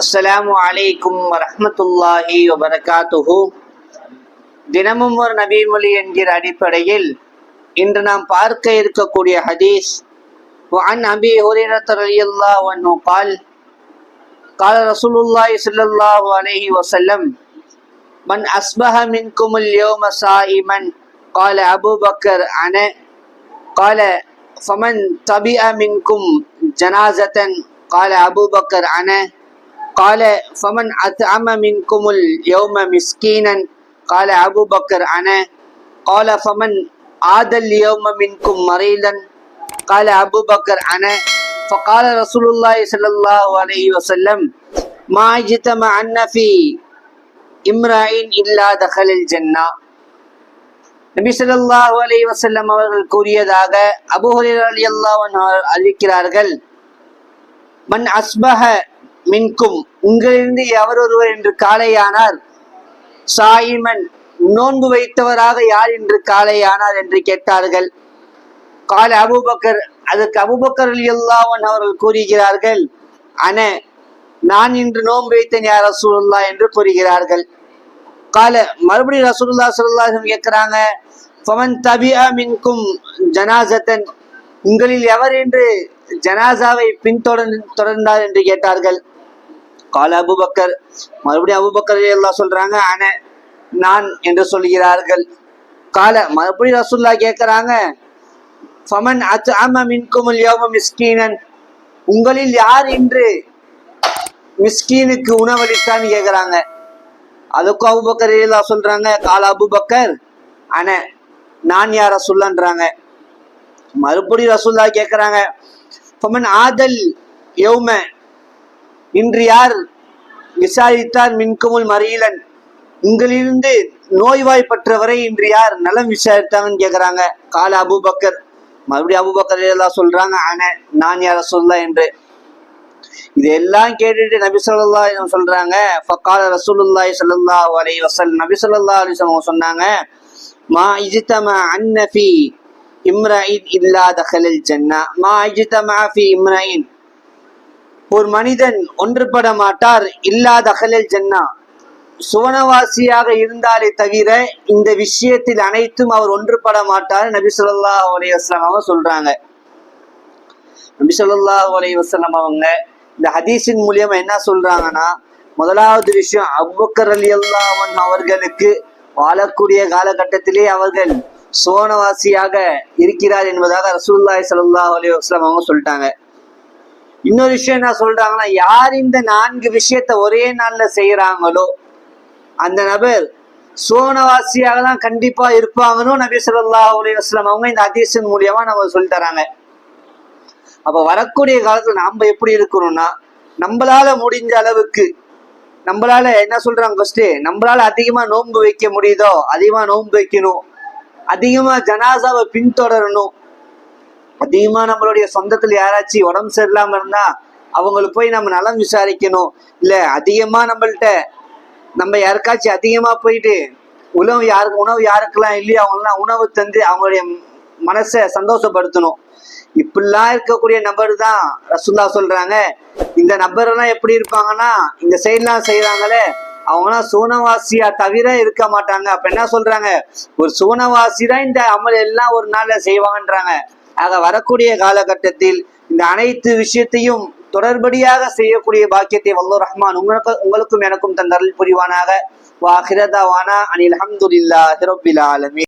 அஸ்ஸலாமு அலைக்கும் வரஹ்மத்துல்லாஹி வபரகாத்துஹு தினமும் ஒரு நபிமொழி என்கிற அடிப்படையில் இன்று நாம் பார்க்க இருக்கக்கூடிய ஹதீஸ் وعن أبي هريرة رضي الله عنه قال قال رسول الله صلى الله عليه وسلم من أصبح منكم اليوم صائما قال أبو بكر أنا قال فمن تبع منكم جنازة قال أبو بكر أنا قال فمن أطعم منكم اليوم مسكينا قال أبو بكر أنا قال فمن عاد اليوم منكم مريضا قال أبو بكر أنا فقال رسول الله صلى الله عليه وسلم ما اجتمعن في امرأ إلا دخل الجنة நபி ஸல்லல்லாஹு அலைஹி வஸல்லம் அவர்கள் கூறியதாக அபூ ஹுரைரா ரலியல்லாஹு அன்ஹு அவர்கள் அறிவிக்கிறார்கள் மன் அஸ்பஹ மின்கும். உங்களிலிருந்து எவர் ஒருவர் என்று காலையானார்? சாயிமன் நோன்பு வைத்தவராக யார் என்று காலையானார் என்று கேட்டார்கள். கால அபூபக்கர் அதற்கு அபுபக்கர் எல்லாவன் அவர்கள் கூறுகிறார்கள் அன நான் இன்று நோன்பு வைத்தேன் யார் ரசூலுல்லாஹ் என்று கூறுகிறார்கள். கால மறுபடியும் ரசூலுல்லாஹ் ஸல்லல்லாஹு கேட்கிறாங்க பவன் தபியா மின்கும் ஜனாசத்தன் உங்களில் எவர் என்று ஜனாசாவை பின்தொடர் தொடர்ந்தார் என்று கேட்டார்கள். கால அபுபக்கர். மறுபடியும் அபுபக்கர் எல்லாம் சொல்றாங்க ஆன நான் என்று சொல்கிறார்கள் கால மறுபடியும் ரசுல்லா கேட்கிறாங்க ஃபமன் அத் அம மின்குமுல் யோம மிஸ்கீனன். உங்களில் யார் இன்று மிஸ்கீனுக்கு உணவளித்தான்னு கேட்குறாங்க. அதுக்கும் அபுபக்கர் எல்லாம் சொல்றாங்க கால அபுபக்கர் அன நான் யார் ரசுல்லான்றாங்க மறுபடியும் ரசுல்லா கேட்குறாங்க ஃபமன் ஆதல் யௌம இன்று யார் விசாரித்தார் மின்குமுல் மறியலன்? உங்களிலிருந்து நோய்வாய்ப்பற்றவரை இன்று யார் நலம் விசாரித்தாங்கன்னு கேட்குறாங்க. கால அபுபக்கர். மறுபடியும் அபூபக்கர் எல்லாம் சொல்றாங்க. ஆன நான் யார சொல்ல என்று. இதெல்லாம் கேட்டுட்டு நபி சொல்லா சொல்றாங்க. ஃபக்கால ரசூலுல்லாய் ஸல்லல்லாஹு வரை வசல் நபி ஸல்லல்லாஹு அலைஹி சொன்னாங்க மா இஜித்தம அன்னஃபி இம்ரஇன் இல்லா தஹலல் ஜன்னா. மா இஜித்தமா ஃபி இம்ராயின் ஒரு மனிதன் ஒன்றுபட மாட்டார் இல்லாத அகலில் ஜன்னா. சுவனவாசியாக இருந்தாலே தவிர இந்த விஷயத்தில் அனைத்தும் அவர் ஒன்றுபட மாட்டார் நபி சொல்லா அலைஹி வஸல்லம் அவங்க சொல்றாங்க. நபி சொல்லா அலைஹி வஸல்லம் அவங்க இந்த ஹதீஸின் மூலியமா என்ன சொல்றாங்கன்னா முதலாவது விஷயம் அபுபக்கர் அலி அல்லாவன் அவர்களுக்கு வாழக்கூடிய காலகட்டத்திலே அவர்கள் சோனவாசியாக இருக்கிறார் என்பதாக ரசூல்லாய் சல்லா அலி வஸ்லாம் அவங்க சொல்லிட்டாங்க. இன்னொரு விஷயம் என்ன சொல்றாங்கன்னா யார் இந்த நான்கு விஷயத்த ஒரே நாள்ல செய்யறாங்களோ அந்த நபர் சோனவாசியாக தான் கண்டிப்பா இருப்பாங்கன்னு நபி சொல்லா அலைஹி அவங்க இந்த அதிசன் மூலியமா நம்ம சொல்லி தராங்க. அப்ப வரக்கூடிய காலத்துல நாம எப்படி இருக்கணும்னா நம்மளால முடிஞ்ச அளவுக்கு நம்மளால என்ன சொல்றாங்க ஃபர்ஸ்ட் நம்மளால அதிகமா நோன்பு வைக்க முடியுதோ அதிகமா நோன்பு வைக்கணும். அதிகமா ஜனாசாவை பின்தொடரணும். அதிகமா நம்மளுடைய சொந்தத்துல யாராச்சும் உடம்பு சரியில்லாம இருந்தா அவங்களுக்கு போய் நம்ம நலம் விசாரிக்கணும். இல்ல அதிகமா நம்மள்ட்ட நம்ம யாருக்காச்சும் அதிகமா போயிட்டு உணவு யாருக்கு உணவு யாருக்கெல்லாம் இல்லையோ அவங்கெல்லாம் உணவு தந்து அவங்களுடைய மனசை சந்தோஷப்படுத்தணும். இப்படிலாம் இருக்கக்கூடிய நபர் தான் ரசுல்லா சொல்றாங்க. இந்த நபர் எல்லாம் எப்படி இருப்பாங்கன்னா இந்த சைட்லாம் செய்யறாங்களே அவங்களாம் சூனவாசியா தவிர இருக்க மாட்டாங்க. அப்ப என்ன சொல்றாங்க? ஒரு சூனவாசி தான் இந்த அமல் எல்லாம் ஒரு நாள்ல செய்வாங்கன்றாங்க. ஆக வரக்கூடிய காலகட்டத்தில் இந்த அனைத்து விஷயத்தையும் தொடர்படியாக செய்யக்கூடிய பாக்கியத்தை வல்லூர் ரஹ்மான் உங்களுக்கு உங்களுக்கும் எனக்கும் தந்தரல் புரிவானாக. வாஹிரதாவானா அனில் அஹமதுல்லா ஹிரபில் ஆலமி